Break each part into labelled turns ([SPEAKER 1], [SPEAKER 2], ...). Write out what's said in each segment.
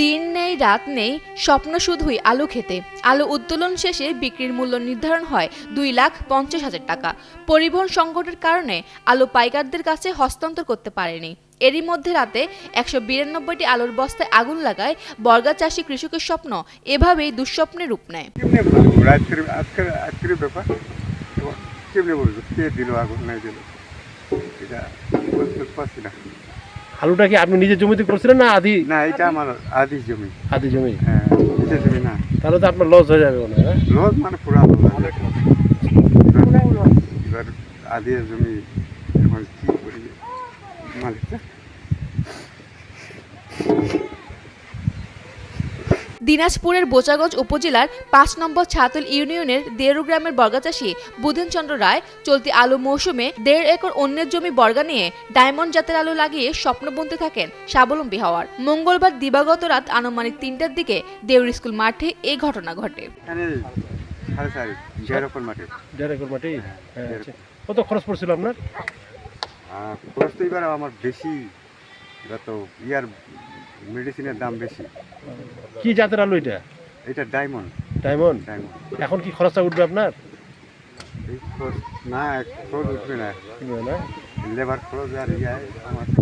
[SPEAKER 1] দিন নেই, রাত নেই, স্বপ্ন শুধুই আলু খেতে। আলু উত্তোলন শেষে বিক্রির মূল্য নির্ধারণ হয় দুই লাখ পঞ্চাশ হাজার টাকা। পরিবহন সংকটের কারণে আলু পাইকারদের কাছে হস্তান্তর করতে পারেনি। এরই মধ্যে রাতে একশো বিরানব্বইটি আলুর বস্তায় আগুন লাগায় বর্গা চাষি কৃষকের স্বপ্ন এভাবেই দুঃস্বপ্নে রূপ নেয়।
[SPEAKER 2] আলুটা কি আপনি নিজের জমিতে করছিলেন না আদি?
[SPEAKER 3] না এটা আমার আদি জমি।
[SPEAKER 2] আদি জমি?
[SPEAKER 3] হ্যাঁ নিজের জমি না।
[SPEAKER 2] তাহলে তো আপনার লস হয়ে যাবে মনে হয়?
[SPEAKER 3] লোক মানে পুরো এবার আদি জমি এখন কি করি? মালিকটা?
[SPEAKER 1] দিনাজপুরের বোচাগঞ্জ উপজেলার পাঁচ নম্বর ছাতল ইউনিয়নের দেড়ু গ্রামের বর্গাচাষী বুধেনচন্দ্র রায় চলতি আলু মৌসুমে দেড় একর অন্যের জমি বর্গা নিয়ে ডায়মন্ড জাতের আলু লাগিয়ে স্বপ্ন বুনতে থাকেন স্বাবলম্বী হওয়ার। মঙ্গলবার দিবাগত রাত আনুমানিক তিনটার দিকে দেউর স্কুল মাঠে এই ঘটনা ঘটে।
[SPEAKER 2] হ্যাঁ,
[SPEAKER 3] দেড়
[SPEAKER 2] আচ্ছা। কত খরচ পড়ছিল আপনার?
[SPEAKER 3] খরচ তো এবার আমার বেশি। এবার তো ইয়ার মেডিসিনের দাম বেশি।
[SPEAKER 2] কি জাতের আলু এটা?
[SPEAKER 3] এটা ডায়মন্ড।
[SPEAKER 2] ডায়মন্ড?
[SPEAKER 3] ডায়মন্ড।
[SPEAKER 2] এখন কি খরচটা উঠবে আপনার?
[SPEAKER 3] না খরচ উঠবে না। লেবার খরচ আর ইয়া আমার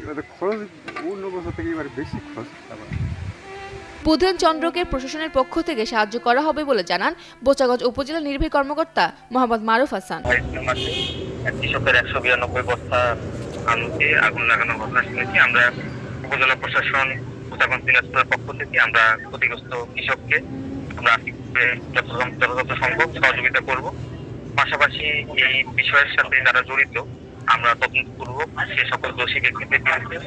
[SPEAKER 3] এবারে খরচ অন্য বছর থেকে এবার বেশি খরচ।
[SPEAKER 1] বুধেন চন্দ্রকে প্রশাসনের পক্ষ থেকে সাহায্য করা হবে বলে জানান বোচাগঞ্জ উপজেলা নির্বাহী কর্মকর্তা মোহাম্মদ মারুফ হাসান।
[SPEAKER 4] কৃষকের একশো বিরানব্বই বস্তা আলুতে আগুন ঘটনা শুনেছি। আমরা উপজেলা প্রশাসন দিনাজপুরের পক্ষ থেকে আমরা ক্ষতিগ্রস্ত কৃষককে আমরা আর্থিকভাবে যথাযথ সম্ভব সহযোগিতা করব। পাশাপাশি এই বিষয়ের সাথে যারা জড়িত, আমরা তদন্ত করব। সে সকল দোষী ব্যক্তিদের বিরুদ্ধে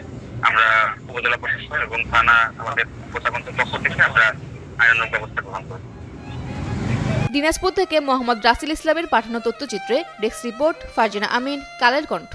[SPEAKER 4] আমরা উপজেলা প্রশাসন এবং থানা আমাদের পক্ষ থেকে আমরা ব্যবস্থা গ্রহণ করি।
[SPEAKER 1] দিনাজপুর থেকে মোহাম্মদ রাসিল ইসলামের পাঠানো তথ্যচিত্রে ডেস্ক রিপোর্ট ফারজানা আমিন, কালের কণ্ঠ।